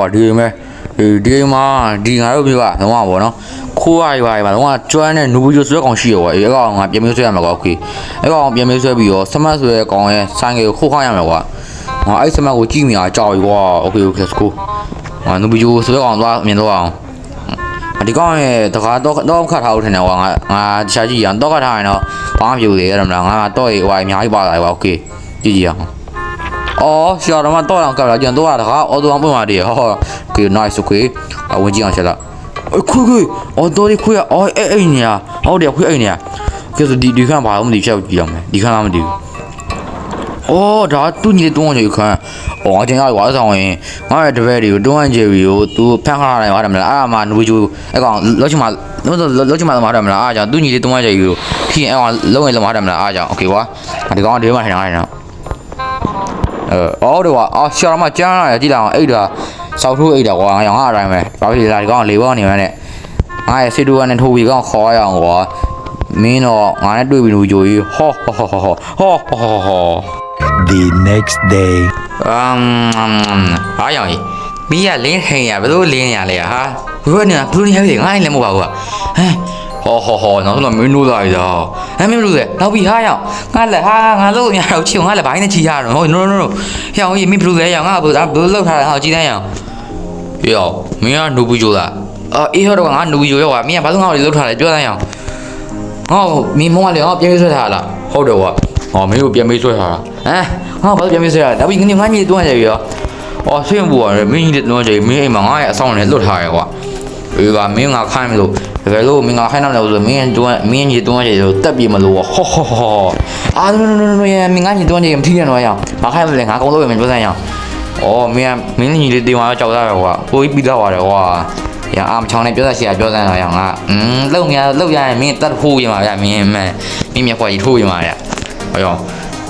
ကွာဒီအိမ်မဲဒီဒီအိမ်မှာဒီငါတို့မျိုးကတော့ဗောနော်ခိုးရရွာရွာတော့ကျွမ်းတဲ့နူဘူးကျဆွဲကောင်ရှိရောကွာအေးအကောင်ငါပြင်မေးဆွဲရမှာကွာโอเคအဲ့ကောင်ပြင်မေးဆွဲပြီးတော့စမတ်ဆွဲကောင်ရဲ့ဆိုင်ကိုခိုးခိုင်းရမှာကွာငါအဲ့စမတ်ကိုကြည့်မိအောင်ကြောက်ပြီကွာโอเคโอเค let's go ငါနူဘူးကျဆွဲကောင်သွားမြင်တော့အောင်ဒီကောင်ရဲ့တကားတော့တော့ခတ်ထားလို့ထင်တယ်ကွာငါငါတခြားကြည့်ရအောင်တော့ခတ်ထားရင်တော့ဘာမှမပြုတ်သေးရမလားငါတော့ရေဟိုအများကြီးပါလာကွာโอเคကြည့်ကြည့်အောင် အော်ရှာတော့မတော့အောင်ကပ်လာကြံတော့တာကအော်တော့ပွင့်ပါတည်းဟောကဲ nice okay အဝင်ကြည့်အောင်ရှာလာခွခွအော်တော့ဒီခွအော်အဲ့အဲ့နေရဟုတ်တယ်ခွအဲ့နေရကဲဆိုဒီဒီခန့်ဘာလို့မသိချက်ကြည့်အောင်မယ်ဒီခန့်လားမသိဘူးအော်ဒါသူညီတုံးချေခန့်အော်အကျဉ်းရဝါဆောင်ရင်ငါရဲ့တပည့်တွေကိုတွန်းအန်ဂျယ်ရီကိုသူဖန်ခါရတယ်ဟာတယ်မလားအဲ့အမှနူဂျူအဲ့ကောင်လောက်ချင်မှလို့လောက်ချင်မှတော့မှာတယ်မလားအားကြောင့်သူညီလေးတွန်းအန်ဂျယ်ရီကိုခင်းအဲ့ကောင်လုံးရင်လုံးမှာတယ်မလားအားကြောင့်โอเคကွာဒီကောင်ဒီမှာထိုင်နေတာနော် အဲ အော်တို့ကအော်ရှာတော့မှကျန်းလာတယ်ကြည်လာအောင်အိတ်တာစောက်ထိုးအိတ်တာကွာငါရောင်ဟာအတိုင်းပဲဘာဖြစ်လဲဒီကောင်လေးဘောနေမှနဲ့ငါရဲ့စီတူကနေထိုးပြီးကောင်ခေါ်ရအောင်ကွာမင်းတော့ငါနဲ့တွေ့ပြီးလူကြိုကြီးဟောဟောဟောဟောဟောဟောဟော the next day um ဟာရောင်ကြီးမီးကလင်းဟင်ရဘယ်လိုလင်းရလဲဟာဘယ်လိုနေဘယ်လိုနေရလဲငါ့လည်းမဟုတ်ပါဘူးကဟမ် ဟောဟောဟောနောက်တော့မင်းတို့လာရတော့ဟမ်မင်းတို့လေနောက်ပြီးဟာရောင်ငါလည်းဟာငါလို့အများတော့ချီငါလည်းဘိုင်းနဲ့ချီရတော့ဟို no no no ရောင်ကြီးမင်းဘယ်လိုလဲရောင်ငါဘယ်လိုလောက်ထားတာဟောကြည့်တဲ့ရောင်ယောမင်းကနူဘူးကြိုးလားအော်အေးဟောတော့ငါနူဘူးကြိုးရောကွာမင်းကဘာလို့ငါ့ကိုလောက်ထားလဲပြောတဲ့ရောင်ဟောမင်းမောင်ကလည်းငါပြန်ပြေးဆွဲထားလားဟုတ်တယ်ကွာဟောမင်းတို့ပြန်ပြေးဆွဲထားတာဟမ်ငါဘာလို့ပြန်ပြေးဆွဲရလဲဒါပြီးငါငါကြီးတွန်းရပြီရောအော်ဆွေးဘူရတယ်မင်းကြီးတဲ့တော့ကြိမင်းအိမ်မှာငါရဲ့အဆောင်နဲ့လွတ်ထားရကွာအေးကမင်းငါခိုင်းမလို့ တကယ်လို့မင်းငါခိုင်းတော့လို့ဆိုမင်းတွန်းမင်းကြီးတွန်းကြိဆိုတက်ပြီမလို့ဟောဟောဟောအာနိုနိုနိုနိုရမင်းငါကြီးတွန်းကြိမထီးရတော့ရအောင်ငါခိုင်းမလဲငါကုန်းလို့မပြောစမ်းရအောင်အော်မင်းမင်းကြီးလေးတင်သွားကြောက်သားရကွာကိုကြီးပြီးတော့ရတယ်ကွာရအာမချောင်းနဲ့ပြောစရာပြောစမ်းတော့ရအောင်ငါอืมလုံရလုံရရင်မင်းတက်ထိုးရမှာဗျမင်းမင်းမင်းမြက်ခွာကြီးထိုးရမှာဗျဟောရော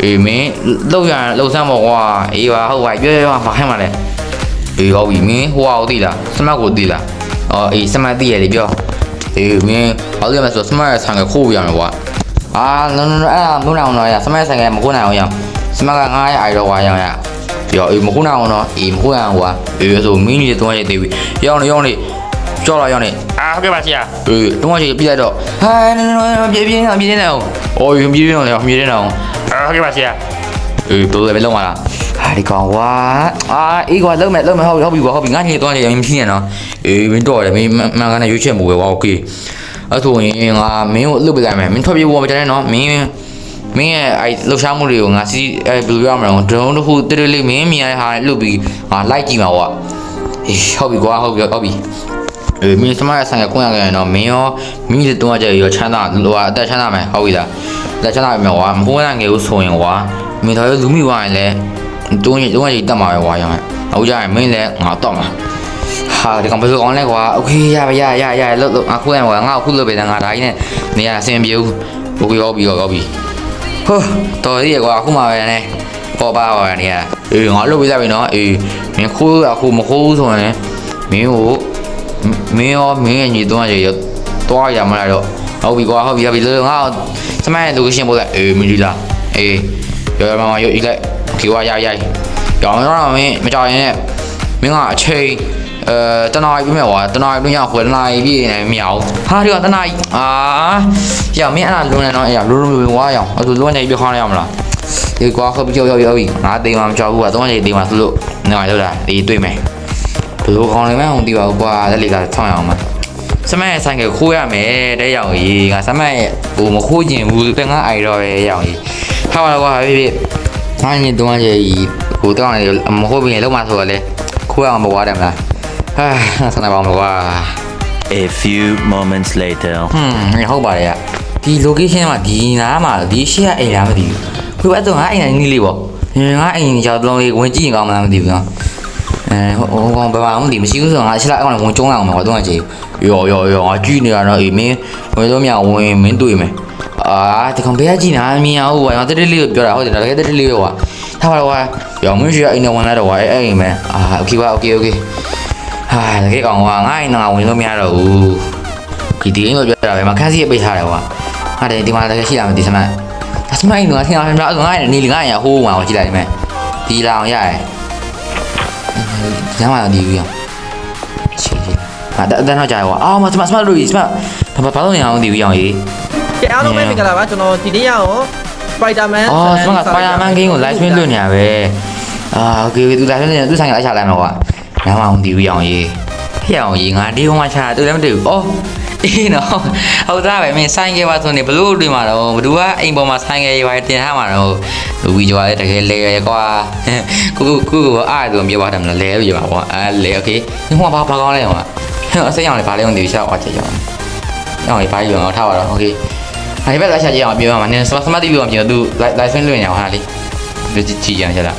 အေးမင်းလုံရလုံစမ်းပေါ့ကွာအေးပါဟုတ်ပါပြောပြောမှာခိုင်းမှာလဲအေးဟုတ်ပြီမင်းဟိုဟာကိုသိလားစမတ်ကိုသိလားအော်အေးစမတ်သိရလေပြော အေးမင်းဘာလို့လဲမဆိုစမတ်ရဲ့ဆန်ကခိုးပြရမယ်ကွာအာနော်နော်အဲ့ဒါမဟုတ်အောင်တော့ရစမတ်ဆန်ကမခိုးနိုင်အောင်ရစမတ်ကငါးရဲ့အိုင်တော့ကွာရရပြောအေးမခိုးနိုင်အောင်တော့အေးမခိုးရအောင်ကွာအေးဆိုမင်းကြီးတော့ရသေးပြီရောင်းနေရောင်းနေကြောက်လာရောင်းနေအာဟုတ်ကဲ့ပါဆရာအေးတော့ချေပြလိုက်တော့ဟာနော်နော်ပြေးပြေးအောင်ပြေးနေအောင်အော်ပြေးပြေးအောင်လေပြေးနေအောင်အာဟုတ်ကဲ့ပါဆရာအေးဘယ်လိုလဲလုံးပါလား ဟာဒီကောင်ကွာအာအေးကွာလုံးမဲ့လုံးမဲ့ဟုတ်ပြီဟုတ်ပြီကွာဟုတ်ပြီငါညေသွားနေရင်မဖြစ်ရနော်အေးမင်းတော့တယ်မင်းမှန်ကန်တဲ့ရွေးချက်မှုပဲကွာโอเคအဲ့ဆိုရင်ငါမင်းကိုအလုပ်ပေးလိုက်မယ်မင်းထွက်ပြေးဖို့မကြတဲ့နော်မင်းမင်းရဲ့အဲလှူရှားမှုတွေကိုငါစီအဲဘယ်လိုရမလဲဒရုန်းတစ်ခုတိတိလေးမင်းမြင်ရတဲ့ဟာလှုပ်ပြီးငါလိုက်ကြည့်မှာကွာအေးဟုတ်ပြီကွာဟုတ်ပြီဟုတ်ပြီအေးမင်းစမရဆိုင်ကကွန်းရခဲ့ရင်တော့မင်းရောမင်းရဲ့တုံးကြရောချမ်းသာဟိုအသက်ချမ်းသာမယ်ဟုတ်ပြီလားအသက်ချမ်းသာမယ်ကွာမဟုတ်နိုင်ငယ်ဘူးဆိုရင်ကွာမင်းတော်ရလူမိသွားရင်လည်း တွန်းရင်တွန်းရင်တက်မှာပဲကွာရောင်းအခုကြရင်မင်းလည်းငါတော့မှာဟာဒီကောင်ဘယ်လိုအောင်လဲကွာโอเคရပါရရရလို့လို့အခုရကွာငါအခုလုပ်ပေးတယ်ငါဒါကြီးနဲ့နေရအဆင်ပြေဘူးโอเคရောပြီရောပြီဟိုတော်ရည်ကွာအခုမှပဲနဲ့ပေါ်ပါပါနေရအေးငါလုပ်ပေးလိုက်ပြီနော်အေးမင်းခိုးအခုမခိုးဆိုရင်မင်းကိုမင်းရောမင်းရဲ့ညီတွန်းရရတော့ရမလားတော့ဟုတ်ပြီကွာဟုတ်ပြီဟုတ်ပြီလို့ငါစမိုင်း location ပို့လိုက်အေးမကြည့်လားအေးရရမမရอีกလိုက် ဒီကွာရရရောင်းတော့မင်းမကြောက်ရင်မင်းကအချိန်အဲတနာရီပြမယ်ကွာတနာရီပြရခွေတနာရီပြည့်နေမြောက်ဟာဒီကတနာရီအာရောင်မင်းအဲ့ဒါလွန်နေတော့အဲ့လွန်လွန်လွန်ဝါရောင်အဲ့ဒါလွန်နေပြခေါင်းရမလားဒီကွာခပ်ကြောက်ရောက်ရောက်ပြီငါတိမ်မှာမကြောက်ဘူးကွာတော့နေတိမ်မှာသူလို့နေမှာလောက်တာဒီတွေ့မယ်ဘယ်လိုခေါင်းလဲမအောင်ဒီပါဘူးကွာလက်လေးကဆောင်းရအောင်ပါစမရဲ့ဆိုင်ကခိုးရမယ်တဲ့ရောင်ကြီးငါစမရဲ့ဟိုမခိုးကျင်ဘူးတဲ့ငါအိုင်တော့ပဲရောင်ကြီးဟာပါကွာဖြစ်ဖြစ် ငါညင်တွန်းရဲ့ဟိုတောင်းနေမဟုတ်ဘူးလုံးမဆိုတော့လေခိုးအောင်မွားတယ်မလားဟာဆန္ဒပါမကွာ A few moments later. ဟွန်းဟုတ်ပါရဲ့ဒီ location မှာဒီနားမှာဒီရှေ့ကအိမ်လားမသိဘူးခုအဲ့တော့ငါအိမ်နိုင်နီးလေးပေါ့ငါအိမ်ရောက်တော့လေးဝင်ကြည့်ရင်ကောင်းမလားမသိဘူးနော်အဲဟိုဟိုကောင်ဘာမှမသိမရှိဘူးဆိုတော့ငါရှေ့လိုက်အောင်ဝင်ကျုံးလိုက်အောင်မှာတော့ကြည့်ရောရောရောငါကြည့်နေရတော့အေးမင်းဝင်တော့မြောင်ဝင်မင်းတွေ့မယ် အာဒီကောင်ဘယ်ကကြည့်နေမြင်အောင်ကွာတက်တက်လေးကိုပြောတာဟုတ်တယ်တကယ်တက်တက်လေးကွာထားပါတော့ကွာရောင်မင်းရှိအိမ်နဲ့ဝင်လာတော့ကွာအဲ့အိမ်မယ်အာโอเคပါโอเคโอเคဟာတကယ်ကောင်ကွာငါအိမ်ကဝင်လို့မရတော့ဘူးဒီဒီအိမ်ကိုပြောတာပဲမခန်းစီပိတ်ထားတယ်ကွာဟာတယ်ဒီမှာတကယ်ရှိတာမသိစမ်းဒါစမိုင်းကထင်အောင်ထင်တာငါနေလေငါရဟိုးမှာကြည့်လိုက်မယ်ဒီလောင်ရတယ်ညမှာဒီဘူးရ ရှေ့ကြီးအာတန်းတော့ကြာရောအာမစမစမလို့စမဘာဘာလို့နေအောင်ဒီဝီအောင်ကြီး ကဲအားလုံးပဲမင်္ဂလာပါကျွန်တော်ဒီနေ့ရအောင် Spider-Man အော်စမကစပိုင်ဒါမန်ဂိမ်းကို live stream လုပ်နေရပဲအာโอเคသူ live stream နေသူဆိုင်ကလိုက်ချလိုက်မှာကွာလမ်းမအောင်ဒီဝီအောင်ကြီးဖျက်အောင်ကြီးငါဒီဟိုမှာချာသူလည်းမတွေ့ဘူးအော်အေးနော်ဟုတ်သားပဲမင်းဆိုင်ကပါဆိုနေဘလို့တွေ့မှာတော့ဘသူကအိမ်ပေါ်မှာဆိုင်ကရေးပါတင်ထားမှာတော့လူကြီးကြွားလဲတကယ်လဲရကွာကိုကိုကိုကိုအားသူပြောပါတယ်မလားလဲလို့ပြောပါကွာအဲလဲโอเคဒီဟိုမှာဘာဘာကောင်းလဲဟိုမှာအစိမ်းအောင်လေဘာလဲအောင်ဒီရှောက်အောင်ချက်ကြောင်းအောင်လေဘာကြီးအောင်ထားပါတော့โอเค အဲ့ဘက်လိုက်ချကြည့်အောင်ပြောပါမယ်နင်စမစမတိပြောအောင်ပြောသူ live live stream လွှင့်နေအောင်ဟာလေဒီကြည့်ကြရလား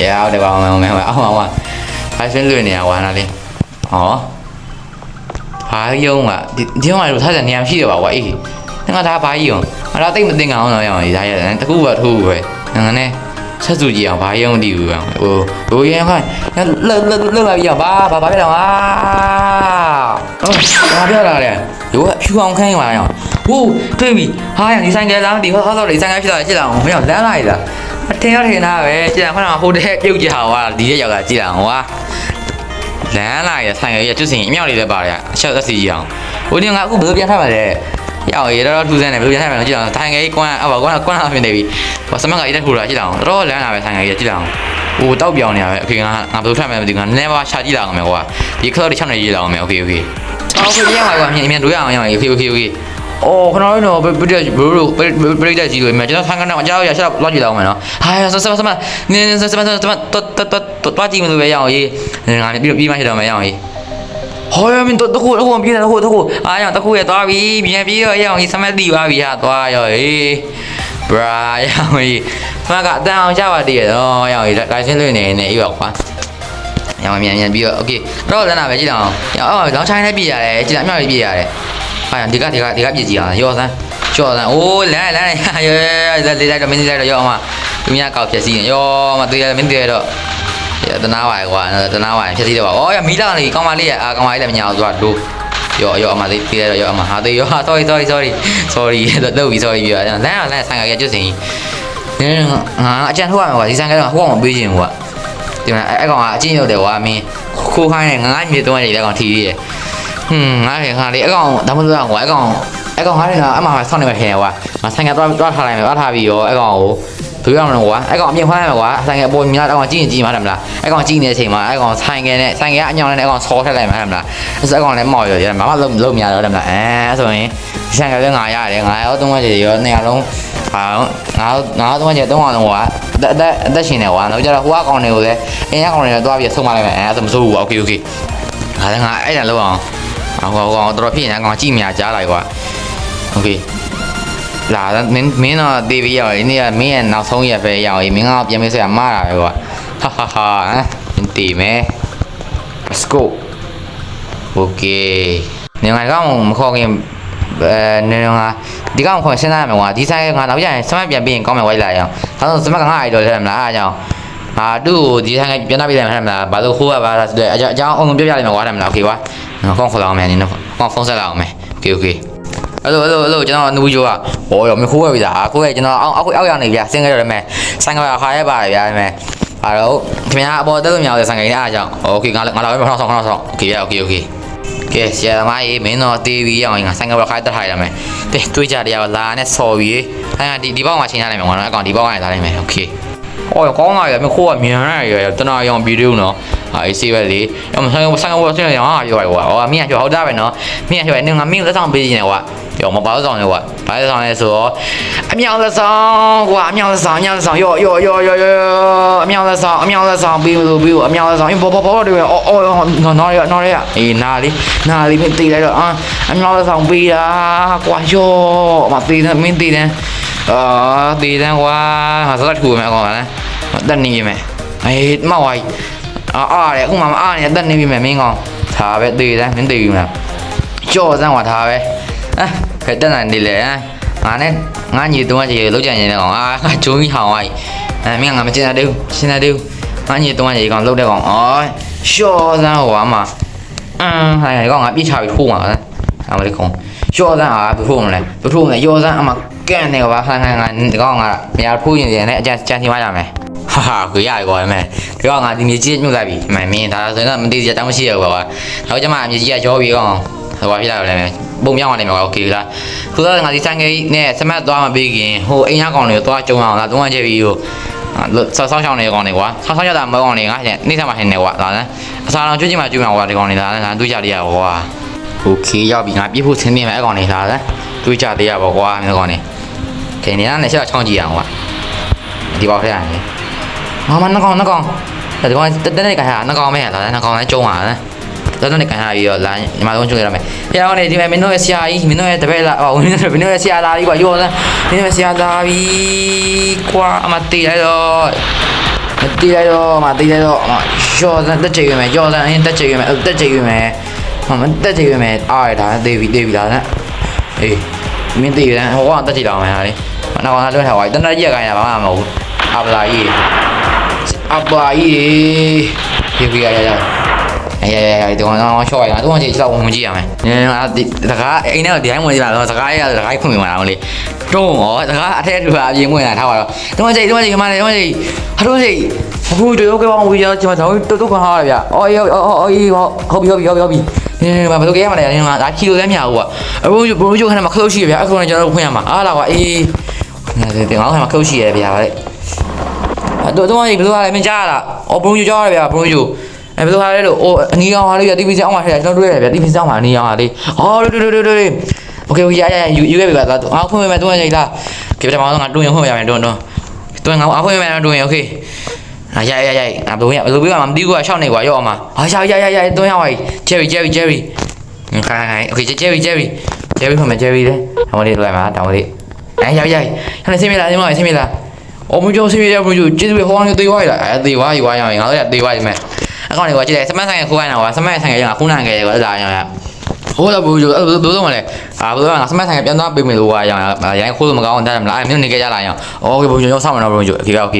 ရောတယ်ပါအောင်အောင်အောင်အောင်အောင် live stream လွှင့်နေအောင်ဟာလေဟောဘာယုံကဒီဒီမှာလို့ထားတဲ့နေရာမရှိတော့ပါကွာအေးငါဒါဘာယုံငါဒါတိတ်မသိငါအောင်တော့ရအောင်ဒါရတယ်တကူကထိုးပဲငါနဲ့ဆက်စုကြည့်အောင်ဘာယုံဒီဘူးဟိုဟိုရင်ခိုင်းလှလှလှလာပြဘာဘာဘာပြတော့အာဟုတ်ဘာပြလာလဲ ရိုးဖြူအောင်ခိုင်းပါရအောင်ဟိုတွေ့ပြီဟာရဒီဆိုင်ကလားဒီဟောဟောတော့ဒီဆိုင်ကဖြစ်လာဖြစ်လာအောင်မင်းလမ်းလာရလားအထင်ရထင်တာပဲကြည့်ခဏဟိုတဲ့ပြုတ်ကြဟာဟာဒီရက်ရောက်ကကြည့်လာအောင်ဟာ လမ်းလာရဆိုင်ရကျွတ်စင်အမြောက်လေးလည်းပါတယ်အချက်သက်စီကြီးအောင်ဟိုဒီငါအခုဘယ်လိုပြန်ထားပါလဲရောက်ရတော့ထူးဆန်းတယ်ဘယ်လိုပြန်ထားပါလဲကြည့်အောင်ထိုင်ငယ်ကွမ်းအော်ကွမ်းကွမ်းလာဖြစ်နေပြီဟိုစမကကြီးတက်ထူလာကြည့်အောင်တော့လမ်းလာပဲထိုင်ငယ်ကြီးကြည့်အောင်ဟိုတောက်ပြောင်းနေရပဲโอเคငါငါဘယ်လိုထပ်မယ်မသိဘူးငါနည်းပါရှာကြည့်လာအောင်မယ်ကွာဒီခလော့တွေ6နေကြည့်လာအောင်မယ်โอเคโอเค အော်ခွေရပါကွာမြန်မြန်တို့ရအောင်ရအောင်ဖေဖေဖေအော်ခဏလေးတော့ပြည့်ဘရိုးတို့ပြည့်တဲ့ကြီးတို့မြန်ကျွန်တော်ဆန်းကန်းတော့အကြောက်ရရှောက်လောက်ကြည့်တော့မယ်နော်ဟာဆဆဆမနင်းဆဆဆဆဆတော့တော့တော့တော့ကြည့်မလို့ပဲရအောင်ရေးငါလည်းပြီးတော့ပြီးမှရှိတော့မယ်ရအောင်ရေးဟောရမင်းတော့တခုတခုပြေးတယ်တခုတခုအားရတခုရသွားပြီမြန်ပြီးတော့ရအောင်ရေးဆမက်တီသွားပြီဟာသွားရောရေးဘရာရအောင်ရေးဆမက်ကအတန်အောင်ရပါတည်ရတော့ရအောင်ရေးလိုင်စင်လွှင့်နေနေအေးပါကွာ ညောင်မြန်မြန်ပြီးတော့ okay တော့လမ်းလာပဲကြည့်တော့အော်လောင်းချိုင်းလည်းပြည့်ရတယ်ကြည့်တာအမြောက်လည်းပြည့်ရတယ်ဟာဒီကဒီကဒီကပြည့်ကြည့်ရအောင်ရော်စမ်းကျော်စမ်းအိုးလမ်းလမ်းရေရေလေးလိုက်တော့မင်းလေးလိုက်တော့ရောအမသူများကောက်ဖြက်စီးရောအမသူရမင်းတွေတော့တနာပါရကွာတနာပါရဖြက်စီးတော့ပါအော်ရမီလာနေကောင်းမလေးရအာကောင်းမလေးလည်းမညာဘူးသူကဒိုးရောရောအမသေးပြေးလိုက်တော့ရောအမဟာသေးရော sorry sorry sorry sorry တော့ပြီ sorry ပြောတာလမ်းလမ်းဆိုင်ကကြီးကျွတ်စင်ကြီးငါအကြံထုတ်ရမှာကွာဒီဆိုင်ကတော့ဟိုကမပေးချင်ဘူးကွာ ဒီမှာအဲ့ကောင်ကအချင်းရောက်တယ်ကွာမင်းခိုးခိုင်းနေငါမြေတော့နေတယ်ကောင်ထီးရဲ့ဟွန်းငါခင်ခါလေးအဲ့ကောင်ဒါမှမဟုတ်ကွာအဲ့ကောင်အဲ့ကောင်ငါလည်းအမှမှာဆောင်းနေမှာခင်ကွာငါဆိုင်ကတော့တွားထားလိုက်မယ်တွားထားပြီးရောအဲ့ကောင်ကိုဘယ်ရမလဲကွာအဲ့ကောင်အမြင်ခွမ်းရမယ်ကွာဆိုင်ကအပေါ်မြင်လာအဲ့ကောင်ကြည့်ရင်ကြည့်မှာတယ်မလားအဲ့ကောင်ကြည့်နေတဲ့အချိန်မှာအဲ့ကောင်ဆိုင်ကနဲ့ဆိုင်ကအညောင်းနဲ့အဲ့ကောင်ဆောထက်လိုက်မှာတယ်မလားအဲ့ဆိုအဲ့ကောင်လည်းမောက်ရောရတယ်မမလုံးလုံးမရတော့တယ်မလားအဲအဲ့ဆိုရင်ဒီဆိုင်ကလည်းငါရတယ်ငါရောသုံးဝက်ကြီးရောနှစ်ရလုံး ဟာငါငါသုံးဝက်ကြီးသုံးအောင်လုံးကွာအသက်အသက်အသက်ရှင်နေကွာတော့ကြတော့ဟိုအကောင်တွေကိုလည်းအင်းအကောင်တွေကိုတွားပြီးဆုံးမလိုက်မယ်အဲအဲ့ဆိုမစိုးဘူးโอเคโอเคငါလည်းငါအဲ့ဒါလုံးအောင်ဟိုကောင်တော်တော်ဖြစ်နေကောင်ကြည့်မြာကြားလိုက်ကွာโอเค လာမင်းမင်းတော့တေးပြီးရောက်ရင်ဒီကမင်းရဲ့နောက်ဆုံးရက်ပဲရောက်ရင်မင်းကပြန်မေးဆက်ရမှားတာပဲကွာဟာဟာဟာဟမ်မင်းတေးမယ် let's go okay နေငါကောင်မခေါ်ခင် အဲနေငါဒီကောင်ခေါ်စဉ်းစားရမယ်ကွာဒီဆိုင်ငါနောက်ကျရင်စမတ်ပြန်ပြီးရင်ကောင်းမယ်ဝိုက်လာရအောင်ဒါဆိုစမတ်ကငါအိုက်တော်ထဲမလားအားကြောင့်အာသူ့ကိုဒီဆိုင်ကပြန်လာပြီးတယ်မလားဘာလို့ခိုးရပါလားဆိုတော့အကြောင်းအကြောင်းအောင်ပြောပြလိုက်မယ်ကွာတယ်မလား okay ကွာငါကောင်းခေါ်လာအောင်မယ်နင်တော့ကောင်းဖုန်းဆက်လာအောင်မယ် okay okay အဲ့လိုအဲ့လိုအဲ့လိုကျွန်တော်နူးကျော်ကဟောရောမခိုးရပြီလားခိုးရကျွန်တော်အောက်အောက်အောက်ရောက်နေပြီဆင်းခဲ့ရတယ်မယ်ဆိုင်ကခါရပါတယ်ဗျာမယ်အဲ့တော့ခင်ဗျာအပေါ်တက်လို့မရဘူးဆိုင်ကကြီးအားကြောင့်โอเคငါငါလာပဲခေါင်းဆောင်ခေါင်းဆောင်โอเคโอเคโอเค ကဲဆရာသမားကြီးမင်းတော့တေးပြီးအောင်ငါဆိုင်ကဘောခိုင်းတက်ထားရမယ်။တဲ့တွေးကြတရားလာနဲ့ဆော်ပြီးဆိုင်ကဒီဒီဘောက်မှာချိန်ထားလိုက်မယ်ကွာနော်။အကောင်ဒီဘောက်ကနေထားလိုက်မယ်။ Okay ။အော်ကောင်းလာရမြခိုးကမြန်ရရတနာရောင်ဗီဒီယိုနော်။အေးစေးပဲလေ။အမဆိုင်ကဆိုင်ကဘောဆင်းရအောင်ပြောရကွာ။အော်မင်းကပြောဟုတ်တာပဲနော်။မင်းကပြောနေငါမင်းလက်ဆောင်ပေးနေတယ်ကွာ ယောမပါဆောင်ရောကဘာဆောင်လဲဆိုတော့အမြောင်လက်ဆောင်ကွာအမြောင်လက်ဆောင်အမြောင်လက်ဆောင်ယောယောယောယောယောအမြောင်လက်ဆောင်အမြောင်လက်ဆောင်ပြီးမလို့ပြီးကိုအမြောင်လက်ဆောင်ဘောဘောဘောတွေအော်အော်နော်နော်ရနော်ရအေးနာလေးနာလေးမင်းတေးလိုက်တော့အာအမြောင်လက်ဆောင်ပေးတာကွာယောမသေးတယ်မင်းသေးတယ်အာသေးတယ်ကွာငါစကားထူမယ်ကွာလဲတက်နေမယ်အေးမောက်ဝိုင်းအာအာလေအခုမှမအာနေတက်နေပြီမယ်မင်းကောင်ဒါပဲသေးတယ်မင်းသေးပြီမလားကြော်စမ်းွာဒါပဲအဲ နိုင်နေလေငါနဲ့ငါညီတုံးကကြီးလောက်ကြရင်လည်းကောင်အာငါဂျုံကြီးဟောင်းဝိုင်းအဲမင်းငါမကျင်ရသေးဘူးရှင်းရသေးဘူးငါညီတုံးကကြီးကောင်လောက်တဲ့ကောင်အော်ရှော့စမ်းဟိုအမအင်းဟဲ့ကောင်ငါပြစ်ချပြီးထိုးမှာလားအမလေးကောင်ရှော့စမ်းအာဘယ်ထိုးမလဲဘယ်ထိုးမလဲရောစမ်းအမကန်နေကပါခိုင်းခိုင်းငါဒီကောင်ငါမရထိုးရင်လည်းအကြံကြံစီမရမယ်ဟာဟာကိုရတယ်ကွာမဲဒီကောင်ငါဒီမြေကြီးညှို့လိုက်ပြီမမင်းဒါဆိုရင်တော့မသိစရာတောင်းမရှိရကွာတော့ကျမအမြေကြီးကရောပြီးအောင် ဟိုဘာဖြစ်လာလဲပုံမြောင်းရတယ်မြောက်ကโอเคလားသူကငါဒီဆိုင်ကြီးနဲ့စမတ်သွားမပေးခင်ဟိုအိမ်ရကောင်တွေကိုသွားကြုံအောင်လားသုံးရချက်ပြီးဟိုဆောက်ဆောက်ချောင်းနေကောင်တွေကွာဆောက်ဆောက်ရတာမကောင်တွေကနေ့ဆက်မှာဟင်းနေကွာဒါလည်းအစားအောင်ကျွေးချင်မှကျွေးမှာကွာဒီကောင်တွေဒါလည်းငါတွေးကြလေးရကွာโอเคရောက်ပြီငါပြည့်ဖို့ဆင်းနေမယ်အကောင်တွေဒါလည်းတွေးကြလေးရပါကွာမြေကောင်တွေခင်နေရနဲ့ချက်ချောင်းကြည့်အောင်ကွာဒီပေါက်ထည့်ရတယ်မမနှကောင်နှကောင်ဒီကောင်တက်တက်နေကြဟာနှကောင်မဲလားနှကောင်လဲကျုံးပါလား လက်တော့နဲ့ကန်ထားပြီးတော့လမ်းညီမတို့ချုပ်ရမယ်ဖះကောင်နေဒီမဲ့မင်းတို့ရဲ့ဆရာကြီးမင်းတို့ရဲ့တပည့်လားဟောမင်းတို့မင်းတို့ရဲ့ဆရာသားကြီးကွာရောစမ်းမင်းတို့ရဲ့ဆရာသားကြီးကွာအမတေးလိုက်တော့မတေးလိုက်တော့မတေးလိုက်တော့အမရောစမ်းတက်ချေရမယ်ရောစမ်းအရင်တက်ချေရမယ်တက်ချေရမယ်မမတက်ချေရမယ်အားရတာသေးပြီသေးပြီလားနဲ့အေးမင်းတေးရန်ဟောကတက်ချေလာမယ်ဟာလေနောက်ကတော့လွတ်ထားသွားပြီတနက်ကြီးကခိုင်းတာဘာမှမဟုတ်ဘူးအပလာကြီးအပလာကြီး here we are. အေးရရဒီကောင်တော့ချောရတာတော့ကြည့်တော့ဝင်ကြည့်ရမယ်။ငါဒီတကားအိမ်ထဲဒီတိုင်းဝင်လာတော့တကားရတကားခွင့်ဝင်လာအောင်လေ။တုံးဩတကားအထက်တူအပြင်ဝင်လာထားပါတော့။တော့ကြည့်တော့ကြည့်မလေးတော့ကြည့်ဟာတော့ကြည့်အခုတို့ကဘောင်းဝီရကျွန်တော်တို့တုတ်ခွန်ဟာရဗျ။အော်အော်အော်အော်ဟုတ်ပြီဟုတ်ပြီဟုတ်ပြီဟုတ်ပြီ။အဲဘာလို့ကြရမလဲ။ငါဒါချီလိုလည်းမရဘူးကွာ။အခုဘိုးကျိုးခဏမှာခလုတ်ရှိရဗျ။အခုလည်းကျွန်တော်တို့ဖွင့်ရမှာ။အားလာကွာအေး။ဒီငါတို့ခဏမှာခလုတ်ရှိရဗျာ။တော့တော့ဘယ်လိုဟာလဲမကြားလားအော်ဘရုံယူကြားရဗျာဘရုံယူ အဲဘယ်လိုဟာလဲလို့အိုအနီးအောင်ဟာလေးဗျာ TV အောင်ပါထဲကျွန်တော်တွေ့ရတယ်ဗျာ TV အောင်ပါအနီးအောင်ဟာလေးအော်တို့တို့တို့တို့โอเคရရရယူယူခဲ့ပြီဗျာတော့အောက်ဖွင့်မယ်တော့ရည်လားကြည့်ပြမအောင်ငါတွန်းရဖွင့်ရမယ်တွန်းတွန်းတွန်းငါအောက်ဖွင့်မယ်တွန်းရโอเคအာရရရအဘလို့ရဘလို့ပြမှာမသိဘူးကရှောက်နေကွာရော့အောင်မှာအာရရရရတွန်းရပါ Jerry Jerry Jerry ခိုင်ခိုင်โอเค Jerry Jerry Jerry ဖွင့်မယ် Jerry လေဟိုလေးလွယ်မှာတောင်းလေးအဲရရရဟိုဆင်းမလားဆင်းမလားဆင်းမလား အကောင့်တွေကကြည့်လိုက်စမတ်ဆိုင်ကခိုးရတာကွာစမတ်ဆိုင်ကရတာခိုးနိုင်ကြတယ်ကွာအဲ့ဒါရတာဟိုတော့ဘူးဘယ်လိုလုပ်မလဲအာဘယ်လိုလဲစမတ်ဆိုင်ကပြန်သွားပေးမယ်လို့ကွာရအောင်ရိုင်းခိုးလို့မကောင်းဘူးတတ်တယ်မလားအဲ့မျိုးနေကြကြလာရအောင်โอเคဘုံကျွန်တော်ဆောက်မှာတော့ဘုံကျွန်တော်အဖြေကโอเค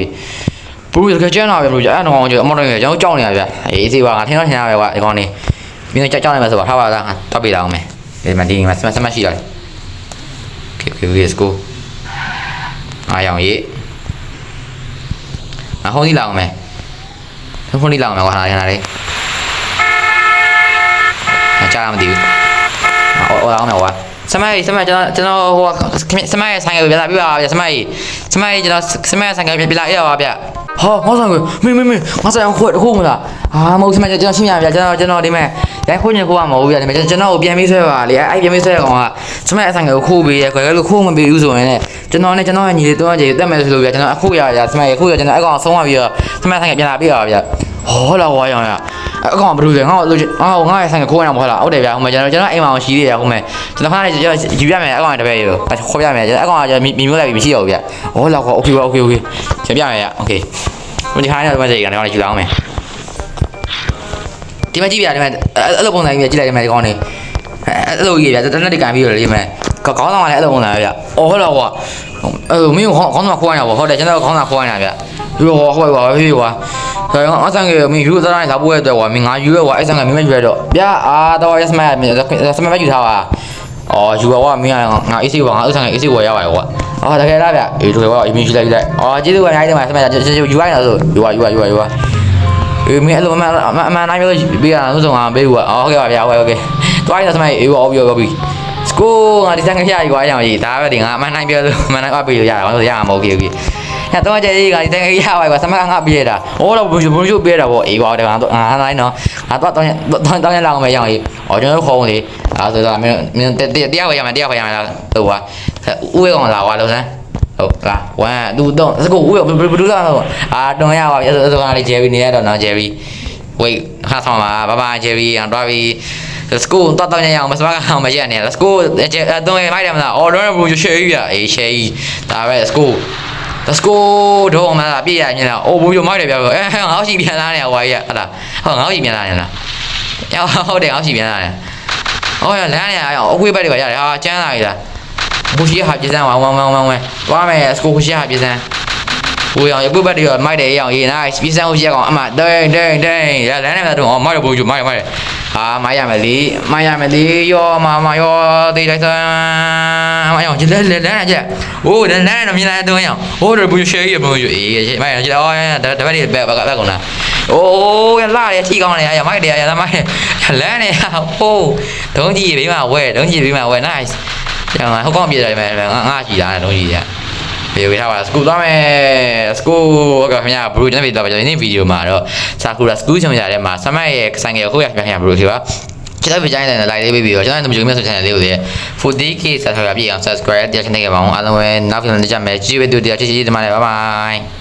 ဘူးတကယ်ကျန်တာပဲဘုံကျွန်တော်အဲ့တော့ကျွန်တော်အမော်တော်ကကျွန်တော်ကြောက်နေရဗျအေးစီပါငါထင်တော့ထင်ရပဲကွာဒီကောင်နေမင်းကြောက်ကြောက်နေမှာဆိုပါထားပါလားတွတ်ပေးလာအောင်မယ်ဒီမှာဒီမှာစမတ်စမတ်ရှိတယ် okay okay let's go အားရအောင်ရေးငါဟောင်းကြီးလာအောင်မယ် လုံးဖုန်းလေးလောက်အောင်ကွာဟာရနာလေးကြားရမသိဘူးအော်အောင်မယ်ကွာစမိုင်းစမိုင်းကျွန်တော်ကျွန်တော်ဟိုစမိုင်းဆိုင်ကပြလာပြပါဗျာစမိုင်းစမိုင်းကျွန်တော်စမိုင်းဆိုင်ကပြလာရပါဗျာ ဟောငါဆိုင်ကမင်းမင်းမင်းငါဆိုင်ခွတ်ခုမလား။အာမဟုတ်စမိုင်းကျွန်တော်ရှင်းပြဗျာကျွန်တော်ကျွန်တော်ဒီမဲ့ရိုင်းခွညကိုကမဟုတ်ဗျာဒီမဲ့ကျွန်တော်ကိုပြန်ပြီးဆွဲပါလေအဲ့ပြန်ပြီးဆွဲကောင်ကစမိုင်းဆိုင်ကိုခိုးပေးရခွဲလို့ခိုးမပေးဘူးဆိုရင်လည်းကျွန်တော်နဲ့ကျွန်တော်ရဲ့ညီလေးတော့ကြည့်တက်မယ်ဆိုလို့ဗျာကျွန်တော်အခုရရစမိုင်းအခုရကျွန်တော်အကောင်ဆုံးသွားပြီးတော့စမိုင်းဆိုင်ကပြန်လာပြပါဗျာ။ဟောလာဝါရောင်ရ။အကောင်ဘယ်လိုလဲငါ့ကိုလို့ငါ့ကိုငါ့ရဲ့ဆိုင်ကခိုးနေတာမဟုတ်လားဟုတ်တယ်ဗျာဟိုမှာကျွန်တော်ကျွန်တော်အိမ်မှာရှိသေးတယ်ဟိုမှာကျွန်တော်ခါနေကျွန်တော်ယူပြမယ်အကောင်တပည့်ရောခေါ်ပြမယ်ကျွန်တော်အကောင်ကကျွန်တော်မြင်မျိုးလိုက်ပြီးမရှိတော့ဘူးဗျာဟောလာကွာโอเคပါโอเคโอเคကျွန်ပြမယ်ဗျာโอเค ဘယ်ဒီခါနေတော့မစိတ်ကနေတော့ယူလာအောင်မယ်ဒီမှာကြည့်ပြဒီမှာအဲ့လိုပုံစံကြီးကြည့်လိုက်ဒီမှာဒီကောင်နေအဲ့လိုကြီးဗျာတနက်တကန်ပြီးတော့လေဒီမှာကောင်းဆောင်ကလည်းအဲ့လိုပုံစံဗျာအော်ဟုတ်လားကွာအဲ့မင်းခေါင်းဆောင်ခိုးနေတာပေါ့ဟုတ်တယ်ကျွန်တော်ခေါင်းဆောင်ခိုးနေတာဗျာဒီဟောဟောကွာဟေးကွာဆိုတော့အဆန်ကမင်းယူသားတိုင်းလာဖို့ရတဲ့ကွာမင်းငါယူရဲကွာအဆန်ကမင်းမယူရတော့ဗျာအာတော့ရစမတ်စမတ်ယူထားပါ အော်ယူပါကွာမင်းငါအေးစီကွာငါအဆန်ကအေးစီဝယ်ရပါကွာအော်တကယ်လားဗျအေးတို့ကွာအမင်းယူလိုက်ယူလိုက်အော်ကျေးဇူးပါအားလုံးပါစမတ်ယူလိုက်တော့ဆိုယူပါယူပါယူပါယူပါအေးမင်းအဲ့လိုမမမနိုင်မျိုးပေးရအောင်ဆုံးအောင်ပေးဘူးကွာအော်ဟုတ်ကဲ့ပါဗျာဟုတ်ကဲ့ဟုတ်ကဲ့တွားရစမတ်အေးအော်ပြောပြောပြီးစကိုငါဒီစံကပြရကွာရောင်ကြီးဒါပဲဒီငါမနိုင်ပြောလို့မနိုင်အပ်ပြီးလို့ရတာဟုတ်ရမှာမဟုတ်ဘူးညတော့ကြကြီးကဒီတကယ်ရပါကွာစမကငါပြေးတာဟောတော့ဘုံဘုံကျုပ်ပြေးတာပေါ့အေးကွာတကငါတော့ငါတိုင်းနော်ငါတော့တောင်းတောင်းတောင်းရလောက်မယ်ရောင်ကြီးဟောကျွန်တော်ခုံးလေ အဲဆိုတော့မင်းမင်းတရားဝယ်ရမယ်တရားဝယ်ရမယ်လားဟုတ်ပါဦးဝဲကောင်လာကွာလို့စမ်းဟုတ်လားဝမ်သူတော့စကူဦးဘယ်ဘယ်လိုလဲအာတွန်ရပါပြီအဲဆိုတော့လေဂျယ်ဘီနေရတော့နော်ဂျယ်ဘီဝေးခါဆောင်ပါဘာဘာဂျယ်ဘီအောင်တွားပြီး Let's go တော့တော့ညအောင်မစမကအောင်မရက်နေ Let's go တော့မိုက်တယ်မလား order ဘူးရှေးကြီးအေးရှေးကြီးဒါပဲ Let's go Let's go တော့မလားပြည့်ရမြင်လားအိုးဘူးရမိုက်တယ်ပြောအဲငါ့ရှိပြန်လာနေဟွာကြီးဟတ်လားဟုတ်ငါ့ရှိပြန်လာနေလားရောဟုတ်တယ်ငါ့ရှိပြန်လာနေ ဟောရလမ်းနေရအောင်အကွေးဘက်တွေကရတယ်ဟာကျန်းလာပြီလားဘူရှိဟာပြစမ်းဝမ်ဝမ်ဝမ်ဝမ်ဝမ်သွားမယ် Let's go ဘူရှိဟာပြစမ်းဘူရောင်အကွေးဘက်တွေကမိုက်တယ်အောင်ရေးနာပြစမ်းဘူရှိကောင်အမဒိန်ဒိန်ဒိန်ရလမ်းနေမှာတော့မိုက်တယ်ဘူကျမိုက်မိုက်ဟာမိုက်ရမယ်လေမိုက်ရမယ်လေယောမမယောတေးလိုက်စမ်းအမအောင်ကျလဲလဲလဲကြโอ้လဲလဲတော့မြင်လာတော့ရအောင်ဟိုတော့ဘူးရှယ်ရဘူးအေးမိုက်ကျအော်ဒါဒါပဲဒီဘက်ဘက်ကဘက်ကုန်လား โอ้ยလာရထီကောင်းနေရမိုက်တယ်ရမိုက်လမ်းနေဟိုးဒုံးကြီးပြီးမှဝဲဒုံးကြီးပြီးမှဝဲ nice ကျန်ဟိုကောင်ပြတယ်မယ်ငါငါရှိတာဒုံးကြီးက ဗီဒီယိုထားပါစကူသွားမယ်စကူကခင်ဗျာဘရူနဲ့ဗီဒီယိုတော့ကျွန်တော်ဒီဗီဒီယိုမှာတော့ဆာကူရာစကူချုံရတဲ့မှာဆမတ်ရဲ့ဆိုင်ငယ်ကိုရခင်ဗျာဘရူခေပါကျွန်တော်ဗီဒီယိုနဲ့ like လေးပေးပြီးတော့ကျွန်တော်တို့မျိုးမျိုးဆို channel လေးကိုလည်း 40k subscribe ပြည့်အောင် subscribe တရားချင်နေကြပါအောင်အားလုံးပဲနောက်ပြန်ကြည့်ကြမယ်ကြည့်ဝဲတူတရားချစ်ချစ်ဒီမှာလည်း bye bye